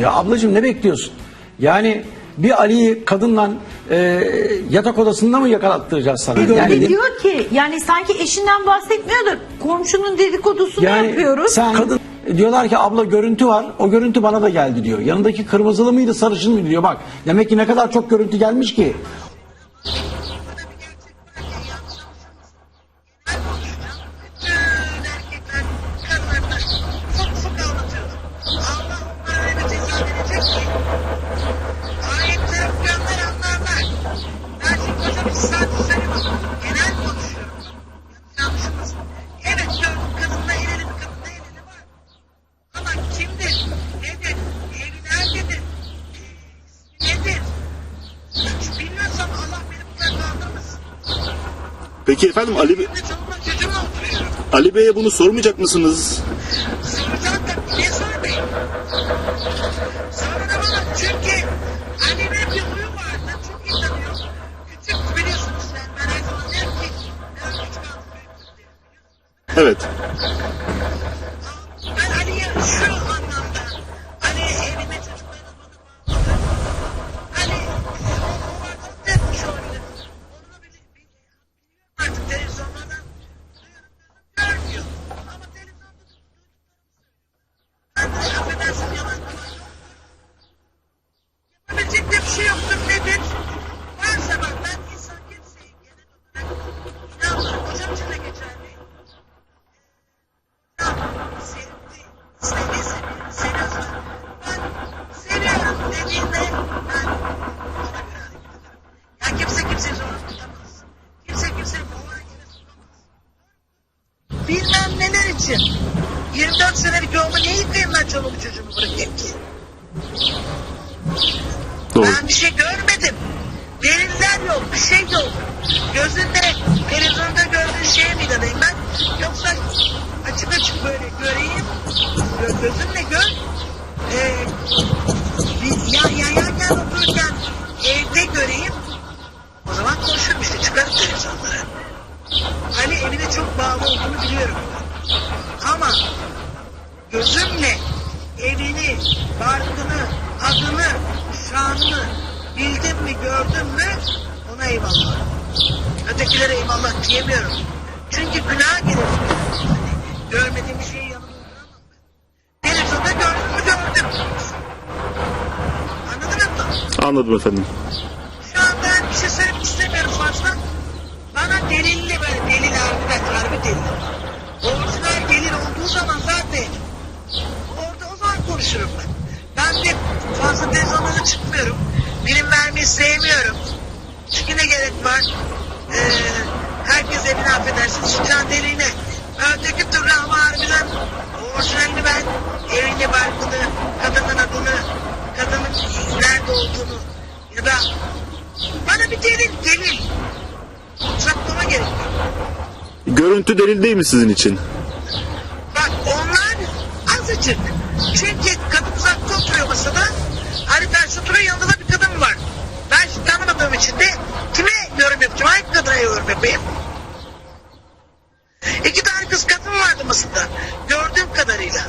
Ya ablacığım ne bekliyorsun? Yani bir Ali'yi kadınla e, yatak odasında mı yakalattıracağız sana? Bir de Yani, diyor ki yani sanki eşinden bahsetmiyor da komşunun dedikodusunu yani yapıyoruz. sen kadın diyorlar ki abla görüntü var. O görüntü bana da geldi diyor. Yanındaki kırmızılı mıydı sarışın mıydı diyor. Bak demek ki ne kadar çok görüntü gelmiş ki. Peki efendim Ali, Bey-. Ali Bey'e bunu sormayacak mısınız? Soracağım da niye sormayayım? Sorun ama çünkü annemin bir huyu vardı. Çok iyi. Küçük biliyorsunuz sen. Ben her zaman derim ki aldım büyüktür derim. Evet. İçin. 24 senelik yolumu niye yıkayayım ben çoluğumu çocuğumu bırakayım ki? Doğru. Ben bir şey görmedim. Deliller yok, bir şey yok. Gözünde, televizyonda gördüğün şeye mi inanayım ben? Yoksa açık açık böyle göreyim, gö- gözümle gör. Ee, bir yan yan yan yan otururken evde göreyim. O zaman konuşurum işte, çıkarım televizyonlara. Hani evine çok bağlı olduğunu biliyorum. Ama gözümle evini, barkını, adını, şanını bildim mi, gördüm mü ona eyvallah. Ötekilere eyvallah diyemiyorum. Çünkü günah gelir. Hani görmediğim bir şeyi yanımda duramam ben. Gördüm mü gördüm. Anladın mı? Anladım efendim. Ya da bana bir delil, delil. Saklama gerek yok. Görüntü delil değil mi sizin için? Bak onlar azıcık. Çünkü kadın uzakta oturuyor masada. Hani karşı oturuyor yanında da bir kadın var. Ben şimdi tanımadığım için de kime yorum yapacağım? Hangi kadına yorum yapayım? İki tane kız kadın vardı masada. Gördüğüm kadarıyla.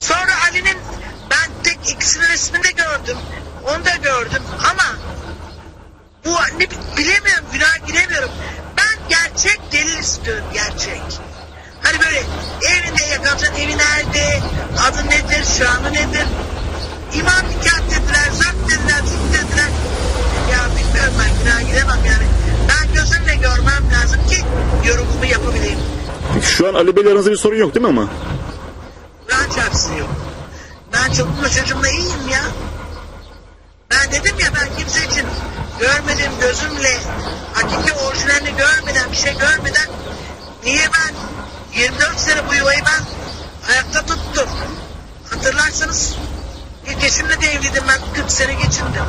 Sonra Ali'nin ben tek ikisinin resmini de gördüm. Onu da gördüm ama bu ne bilemiyorum günah giremiyorum. Ben gerçek delil istiyorum gerçek. Hani böyle evinde yakalayacaksın evi nerede, adı nedir, şanı nedir? İmam nikah dediler, zat dediler, zıt dediler. Ya bilmiyorum ben günah giremem yani. Ben gözümle görmem lazım ki yorumumu yapabileyim. Şu an Ali Bey'le aranızda bir sorun yok değil mi ama? Kur'an çarpısı yok. Ben çoluğumla çocuğumla iyiyim ya. Ben dedim ya ben kimse için görmedim gözümle hakiki orijinalini görmeden bir şey görmeden niye ben 24 sene bu yuvayı ben ayakta tuttum. Hatırlarsanız ilk eşimle de evliydim ben 40 sene geçindim.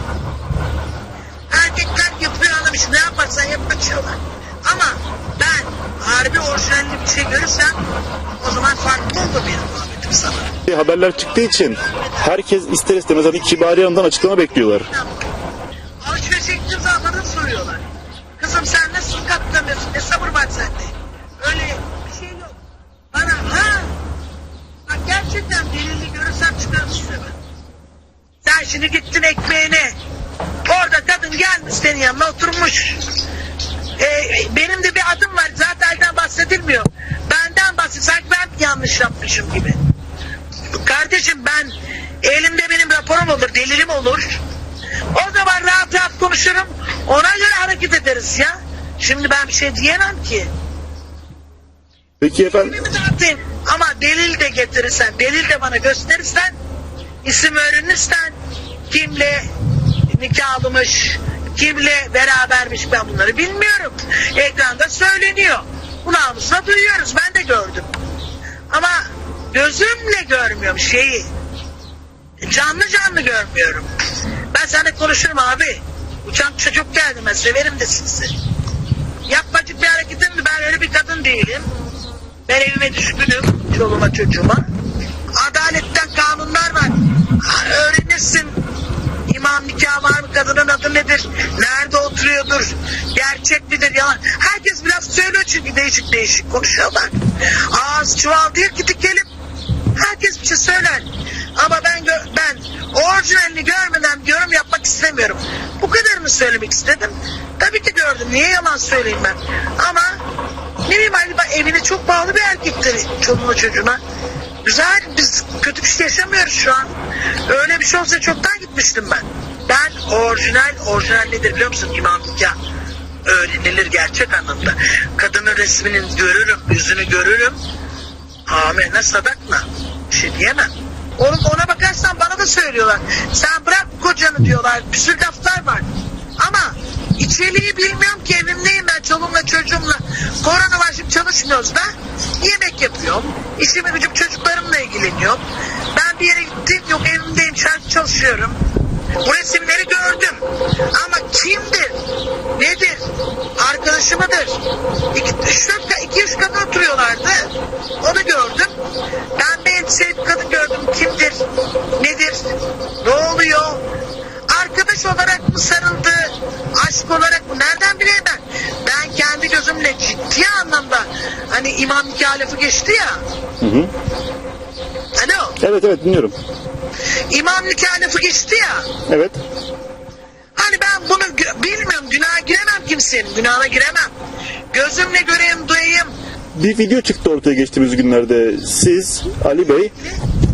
Erkekler yapıyor anlamış ne yaparsan yap kaçıyorlar. Ama ben harbi orijinalli bir şey görürsem o zaman farklı olur benim anlatayım sana. Haberler çıktığı için herkes ister istemez hani Kibariye Hanım'dan açıklama bekliyorlar. Ama çözecek imzalarını soruyorlar. Kızım sen ne su katlamıyorsun ne sabır var sende. Öyle bir şey yok. Bana ha bak gerçekten delilini görürsem çıkarım üstüme. Sen şimdi gittin ekmeğine. Orada kadın gelmiş senin yanına oturmuş. Ee, benim de bir adım var zaten bahsedilmiyor. Benden bahsediyor. Sanki ben yanlış yapmışım gibi. Kardeşim ben elimde benim raporum olur, delilim olur. O zaman rahat rahat konuşurum. Ona göre hareket ederiz ya. Şimdi ben bir şey diyemem ki. Peki efendim atayım. Ama delil de getirirsen, delil de bana gösterirsen, isim öğrenirsen, kimle nikahlımış, kimle berabermiş ben bunları bilmiyorum. Ekranda söyleniyor. Kulağımızla duyuyoruz. Ben de gördüm. Ama gözümle görmüyorum şeyi. Canlı canlı görmüyorum. Ben seninle konuşurum abi. Uçan çok geldim ben severim de sizi. Yapmacık bir hareketim mi? Ben öyle bir kadın değilim. Ben evime düşkünüm. Çoluğuma çocuğuma. Adaletten kanunlar var. Öğrenirsin. İmam nikahı var mı? Kadının adı nedir? Nerede oturuyordur? Gerçek midir? Yalan. Herkes biraz söylüyor çünkü değişik değişik konuşuyorlar. Ağız çuval değil ki dikelim. Herkes bir şey söyler. Ama ben ben orijinalini görmeden yorum yapmak istemiyorum. Bu kadarını söylemek istedim. Tabii ki gördüm. Niye yalan söyleyeyim ben? Ama ne bileyim Ali bak evine çok bağlı bir erkektir çoluğuna çocuğuna. Güzel biz kötü bir şey yaşamıyoruz şu an. Öyle bir şey olsa çoktan gitmiştim ben. Ben orijinal, orijinal nedir biliyor musun İmam Nikah? Öğrenilir gerçek anlamda. Kadının resmini görürüm, yüzünü görürüm. Amenna sadakna. Bir şey diyemem. Onun, ona bakarsan bana da söylüyorlar. Sen bırak kocanı diyorlar. Bir sürü laflar var. Ama içeriği bilmiyorum ki evimdeyim ben çoluğumla çocuğumla. Korona var şimdi çalışmıyoruz da. Yemek yapıyorum. İşimi gücüm çocuklarımla ilgileniyorum. Ben bir yere gittim yok evimdeyim çalışıyorum. Bu resimleri gördüm. Ama kimdir? Nedir? Arkadaşı mıdır? İki, üç, dört, iki, üç kadın oturuyorlardı. Onu gördüm. Ben bir elbiseli bir kadın gördüm. Kimdir? Nedir? Ne oluyor? Arkadaş olarak mı sarıldı? Aşk olarak mı? Nereden bileyim ben? Ben kendi gözümle ciddi anlamda hani imam nikah lafı geçti ya. Hı hı. Alo. Evet evet dinliyorum. İmam lafı geçti ya. Evet. Hani ben bunu bilmiyorum. Günaha giremem kimsenin. Günahına giremem. Gözümle göreyim, duyayım. Bir video çıktı ortaya geçtiğimiz günlerde. Siz Ali Bey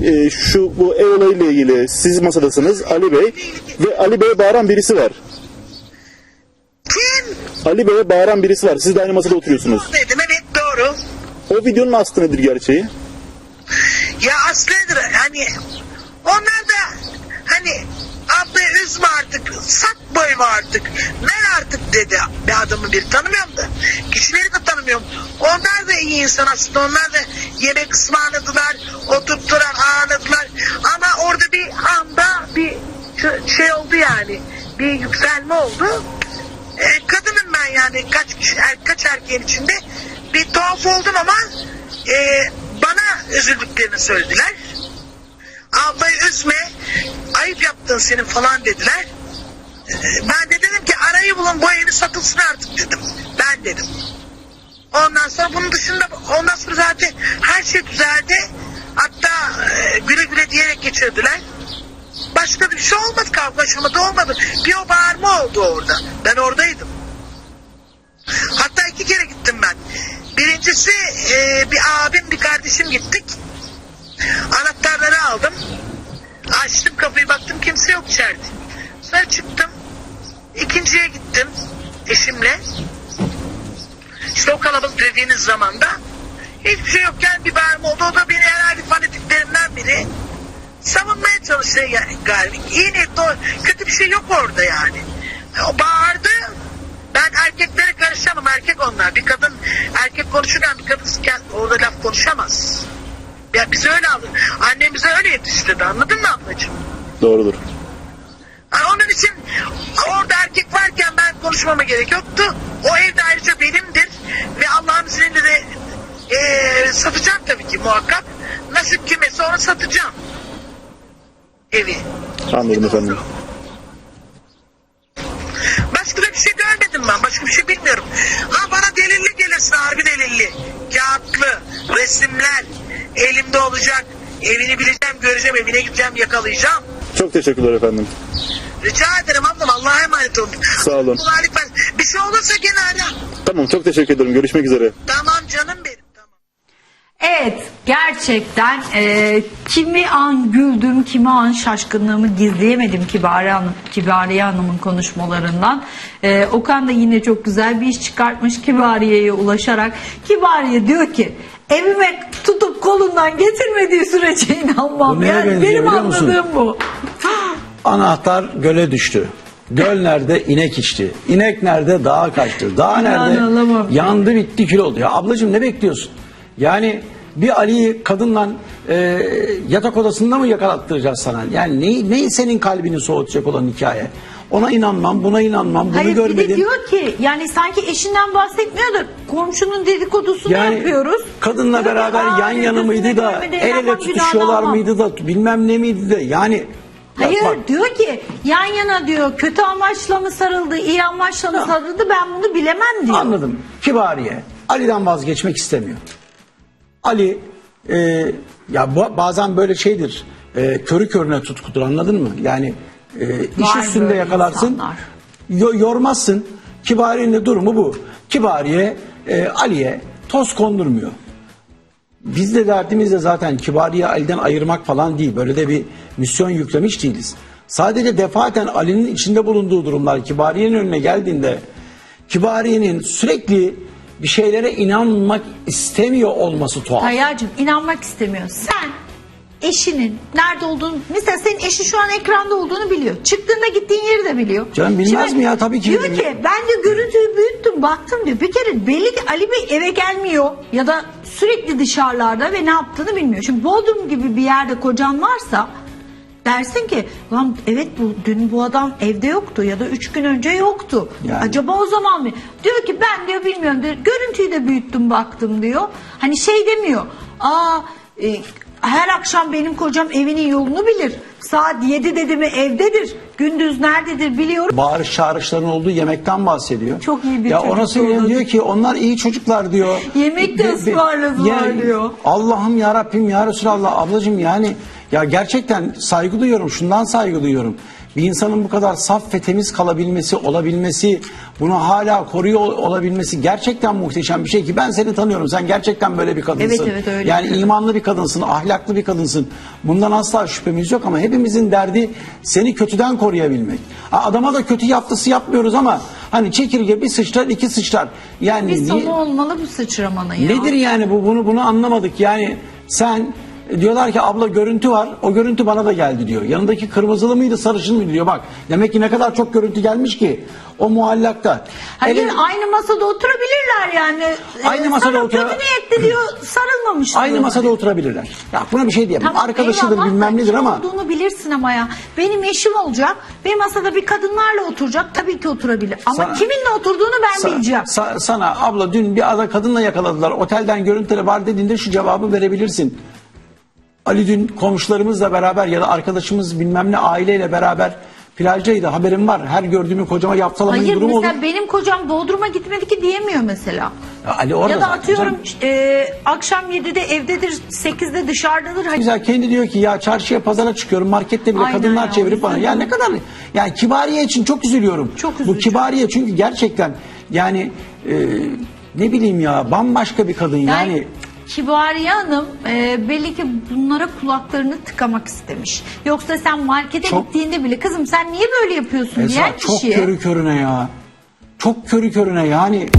e, şu bu ev olayıyla ilgili siz masadasınız Ali Bey ve Ali Bey'e bağıran birisi var. Kim? Ali Bey'e bağıran birisi var. Siz de aynı masada oturuyorsunuz. Dedim evet doğru. O videonun aslı nedir gerçeği? Ya aslıdır hani onlar da hani ablayı üzme artık? Sak boy mu artık. Ver artık dedi bir adamı bir tanımıyorum da. Kişileri de tanımıyorum. Onlar da iyi insan aslında. Onlar da yemek ısmarladılar oturttular ağırladılar ama orada bir anda bir şey oldu yani. Bir yükselme oldu. E, kadınım ben yani. Kaç kişi er, kaç erkeğin içinde bir tuhaf oldum ama e, bana üzüldüklerini söylediler. Ablayı üzme ayıp yaptın senin falan dediler. E, ben de dedim ki arayı bulun bu evini satılsın artık dedim. Ben dedim. Ondan sonra bunun dışında ondan sonra zaten her şey düzeldi. Hatta e, güle güle diyerek geçirdiler. Başka bir şey olmadı kavga aşamada olmadı. Bir o bağırma oldu orada. Ben oradaydım. Hatta iki kere gittim ben. Birincisi e, bir abim bir kardeşim gittik. Anahtarları aldım. Açtım kapıyı baktım kimse yok içeride. Sonra çıktım. İkinciye gittim eşimle. İşte o kalabalık dediğiniz zamanda hiçbir şey yokken bir bağırma oldu. O da beni herhalde fanatiklerimden biri savunmaya yani galiba. İyi niyetli kötü bir şey yok orada yani. O bağırdı. Ben erkeklere karışamam. Erkek onlar. Bir kadın erkek konuşurken bir kadın orada laf konuşamaz. Ya biz öyle aldık. Annem bize öyle yetiştirdi. Anladın mı ablacığım? Doğrudur. Ha, onun için orada erkek varken ben konuşmama gerek yoktu. O ev de ayrıca benimdir. Ve Allah'ın izniyle de eee, satacağım tabii ki muhakkak. Nasip kimese onu satacağım. Evi. Anladım efendim. Başka da bir şey görmedim ben. Başka bir şey bilmiyorum. Ha bana delilli gelirsin harbi delilli. Kağıtlı, resimler elimde olacak. Evini bileceğim, göreceğim, evine gideceğim, yakalayacağım. Çok teşekkürler efendim. Rica ederim ablam Allah'a emanet olun. Sağ olun. Kolaylık versin. Bir şey olursa gene ara. Tamam çok teşekkür ederim. Görüşmek üzere. Tamam canım benim. Tamam. Evet gerçekten e, kimi an güldüm kimi an şaşkınlığımı gizleyemedim Kibariye, Hanım, Kibariye Hanım'ın konuşmalarından. E, Okan da yine çok güzel bir iş çıkartmış Kibariye'ye ulaşarak. Kibariye diyor ki evime tutup kolundan getirmediği sürece inanmam. Bu yani benziyor benim anladığım bu. Anahtar göle düştü. Göl nerede? İnek içti. İnek nerede? Dağa kaçtı. Dağ nerede? Yandı bitti kül oldu. Ya ablacığım ne bekliyorsun? Yani bir Ali'yi kadınla e, yatak odasında mı yakalattıracağız sana? Yani ne, ne senin kalbini soğutacak olan hikaye? Ona inanmam, buna inanmam, bunu Hayır bir de görmedim. diyor ki yani sanki eşinden bahsetmiyor da komşunun dedikodusunu Yani yapıyoruz. kadınla Diyor beraber "Aa, yan yana mıydı da el ele tutuşuyorlar günahını almam." mıydı da bilmem ne miydi de yani ya Hayır bak, diyor ki yan yana diyor kötü amaçla mı sarıldı iyi amaçla mı sarıldı ben bunu bilemem diyor. Anladım. Kibariye Ali'den vazgeçmek istemiyor. Ali e, ya bazen böyle şeydir. E, körü körüne tutkudur anladın mı? Yani e, iş üstünde yakalarsın. insanlar. yo- yormazsın. Kibariye'nin de durumu bu. Kibariye e, Ali'ye toz kondurmuyor. Biz de derdimiz de zaten Kibariye Ali'den ayırmak falan değil. Böyle de bir misyon yüklemiş değiliz. Sadece defaten Ali'nin içinde bulunduğu durumlar Kibariye'nin önüne geldiğinde Kibariye'nin sürekli bir şeylere inanmak istemiyor olması tuhaf. Tayyacığım inanmak istemiyor. Sen eşinin nerede olduğunu mesela senin eşi şu an ekranda olduğunu biliyor. Çıktığında gittiğin yeri de biliyor. Canım bilmez mi ya? Tabii ki Diyor ki ben de görüntüyü büyüttüm baktım diyor. Bir kere belli ki Ali Bey eve gelmiyor ya da sürekli dışarılarda ve ne yaptığını bilmiyor. Şimdi Bodrum gibi bir yerde kocan varsa dersin ki lan evet bu dün bu adam evde yoktu ya da üç gün önce yoktu. Yani. Acaba o zaman mı? Diyor ki ben diyor bilmiyorum diyor. Görüntüyü de büyüttüm baktım diyor. Hani şey demiyor. Aa e, her akşam benim kocam evinin yolunu bilir. Saat 7 dedi mi evdedir. Gündüz nerededir biliyorum. Bağırış çağrışların olduğu yemekten bahsediyor. Çok iyi bir ya çocuk ona söylüyor oldu. diyor ki onlar iyi çocuklar diyor. Yemek de ısmarladılar Ya- diyor. Allah'ım ya Rabbim ya Resulallah ablacığım yani ya gerçekten saygı duyuyorum şundan saygı duyuyorum. Bir insanın bu kadar saf ve temiz kalabilmesi, olabilmesi, bunu hala koruyor ol- olabilmesi gerçekten muhteşem bir şey ki ben seni tanıyorum. Sen gerçekten böyle bir kadınsın. Evet, evet, öyle. Yani imanlı bir kadınsın, ahlaklı bir kadınsın. Bundan asla şüphemiz yok ama hepimizin derdi seni kötüden koruyabilmek. Adama da kötü yaptısı yapmıyoruz ama hani çekirge bir sıçrar, iki sıçrar. Yani Bir niye- sonu olmalı bu sıçramanın ya. Nedir yani bu bunu bunu anlamadık. Yani sen diyorlar ki abla görüntü var. O görüntü bana da geldi diyor. Yanındaki kırmızılı mıydı, sarışın mıydı diyor. Bak demek ki ne kadar çok görüntü gelmiş ki o muallakta. Hayır Evet, aynı masada oturabilirler yani. Aynı Ee, masada otura- kötü niyetli diyor sarılmamışlar. aynı masada oturabilirler. Ya buna bir şey diyemem. Tamam, Arkadaşıdır eyvallah bilmem nedir ama olduğunu bilirsin ama ya. Benim eşim olacak. Bir masada bir kadınlarla oturacak. Tabii ki oturabilir. Ama Sana- kiminle oturduğunu ben Sa- bileceğim. sa- sana abla dün bir ada kadınla yakaladılar. Otelden görüntüleri var dediğinde şu cevabı verebilirsin. Ali dün komşularımızla beraber ya da arkadaşımız bilmem ne aileyle beraber plajdaydı. Haberim var. Her gördüğümü kocama yapsalamayın Hayır durumu mesela olur. benim kocam Bodrum'a gitmedi ki diyemiyor mesela. Ya Ali orada ya da zaten atıyorum canım. e, akşam 7'de evdedir 8'de dışarıdadır. Hani Güzel kendi diyor ki ya çarşıya pazara çıkıyorum markette bile Aynen kadınlar ya, çevirip bana. Ya ne kadar yani kibariye için çok üzülüyorum. Çok Bu üzücü. kibariye çünkü gerçekten yani e, ne bileyim ya bambaşka bir kadın yani. Yani Kibariye Hanım e, belli ki bunlara kulaklarını tıkamak istemiş. Yoksa sen markete Çok- gittiğinde bile kızım sen niye böyle yapıyorsun Esra diyen çok kişiye. körü körüne ya. Çok körü körüne yani.